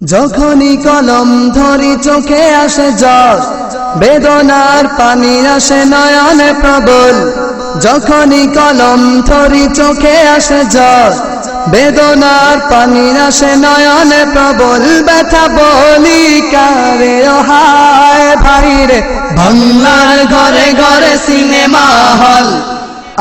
যখনই কলম ধরি চোখে আসে জল বেদনার পানি আসে নয়নে প্রবল। যখনই কলম ধরি চোখে আসে জল বেদনার পানি আসে নয়নে প্রবল। ব্যথা বলি, কারে হায় ভাইরে বাংলার ঘরে ঘরে সিনেমা হল।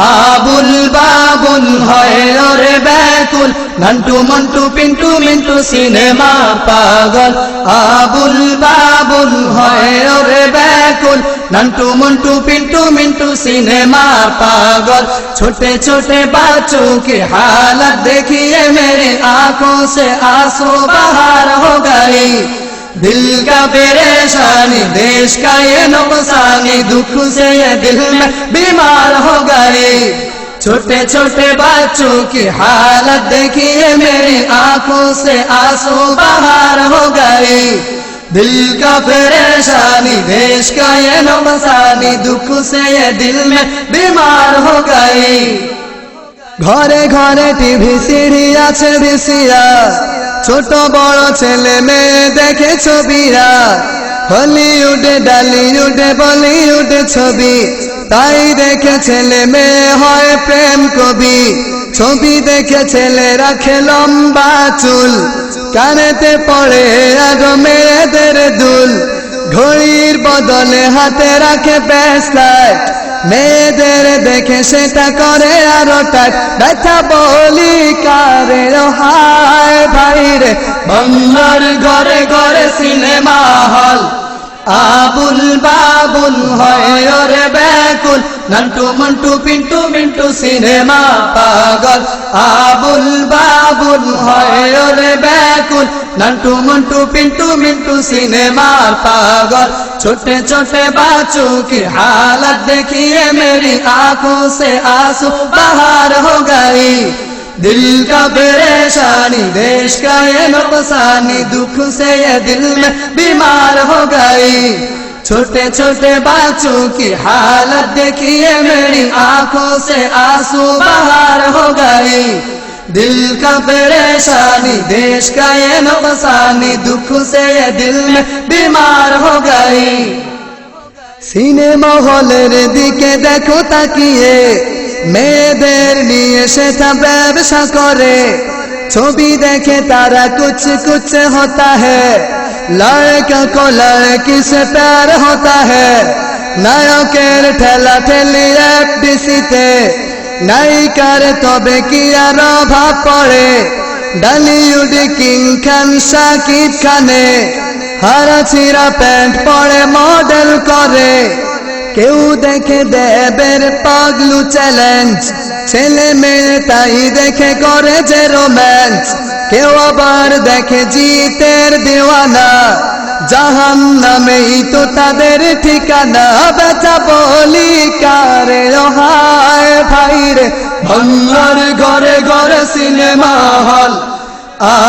আবুল বাবুল হয় ওরে ব্যাকুল নান্টু মন্টু পিন্টু মিন্টু সিনেমা পাগল আবুল বাবুল হয় ওরে ব্যাকুল নান্টু মন্টু পিন্টু মিন্টু সিনেমা पागल छोटे छोटे बच्चों की हालत देखिए मेरी आंखों से आंसू बाहर हो गई दिल का परेशानी देश का ये नुकसानी दुख से ये दिल में बीमार हो गई छोटे छोटे बच्चों की हालत देखिए मेरी आंखों से आंसू बाहर हो गई दिल का परेशानी देश का ये नुकसानी दुख से ये दिल में बीमार हो गई ঘরে ঘরে টিভি সিডি আছে ভিসিয়া ছোট বড় ছেলে মেয়ে দেখে ছবিরা হলিউডে, ডালিউডে, বলিউডে ছবি। তাই দেখে ছেলে মেয়ে হয় প্রেম কবি। ছবি দেখে ছেলে রাখে লম্বা চুল। কানেতে পড়ে আর মেয়েদের দুল। ঘড়ির বদলে হাতে রাখে ব্রেসলেট মেয়েদের দেখে সেটা করে আরও ব্যথা বলি কারে হায় ভাইরে। বাংলার ঘরে ঘরে সিনেমা হল। আবুল বাবুল হয় ওরে ব্যাকুল। নান্টু মন্টু, পিন্টু মিন্টু সিনেমা পাগল। আবুল বাবুল नंटू मुंटू, पिंटू मिंटू सिनेमार पागल। छोटे छोटे बच्चों की हालत देखिए मेरी आँखों से आँसू बाहर हो गई। दिल का परेशानी, देश का ये नुकसानी, दुख से ये दिल में बीमार हो गई। छोटे छोटे बच्चों की हालत देखिए मेरी आँखों से आँसू बाहर हो गई। दिल का परेशानी देश का ये नुकसानी दुख से ये दिल में बीमार हो गई সিনেমা হলের দিকে দেখো তাকিয়ে মেয়েদের নিয়ে সেটা ব্যবসা করে ছবি দেখে তারা কুছ কুছ होता है लड़का को लड़की से प्यार होता है নায়কের ঠেলা ঠেলি এফডিসিতে নায়িকার তবে কি আর অভাব পড়ে? ডালিউড কিং খান শাকিব খানে। হারা ছিঁড়া প্যান্ট পরে মডেল করে। কেউ দেখে দেবের পাগলু চ্যালেঞ্জ। ছেলে মেয়ে তাই দেখে করে যে রোম্যান্স কেউ আবার দেখে জিতের দেওয়ানা। জাহান নামেই তো তাদের ঠিকানা বেচা বলি কারে হায় ভাইরে বাংলার ঘরে ঘরে সিনেমা হল।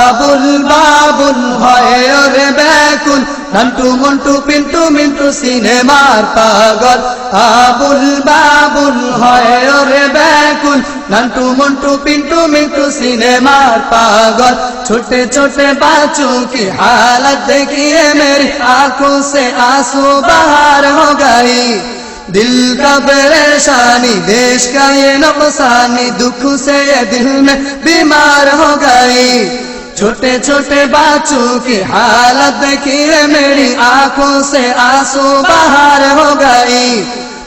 আবুল বাবুল হয় রে ব্যাকুল। নান্টু মন্টু পিন্টু মিন্টু সিনেমার পাগল আবুল বাবুল হয় ওরে ব্যাকুল নান্টু মন্টু পিন্টু মিন্টু सिनेमार पागल छोटे छोटे बच्चों की हालत देखिए मेरी आंखों से आंसू बाहर हो गई दिल का परेशानी देश का ये नुकसानी दुख से ये दिल में बीमार हो गई छोटे छोटे बच्चों की हालत देखिए मेरी आंखों से आंसू बाहर हो गई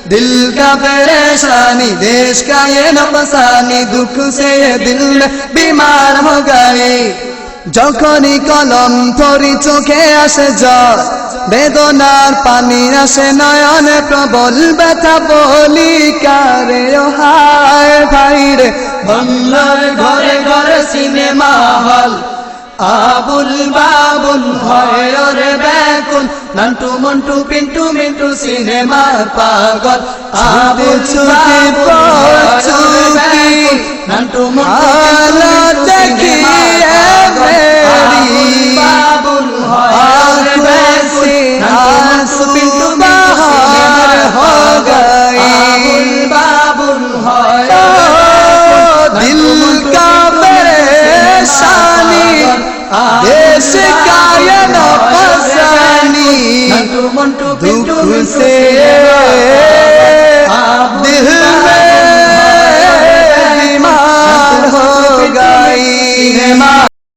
दिल का परेशानी देश का ये नुकसानी दुख से ये दिल में बीमार हो गई যখনই কলম ধরি চোখে আসে জল বেদনার পানি আসে নয়নে প্রবল ব্যথা বলি কারে ও হায় ভাইরে বাংলার ঘরে ঘরে সিনেমা হল। আবুল বাবুল হয় ওরে ব্যাকুল নান্টু মন্টু পিন্টু মিন্টু সিনেমা পাগল। আবুল নান্টু মন্টু হালত दिल का परेशानी देश का ये नफसानी दुख से दिल में बीमार हो गई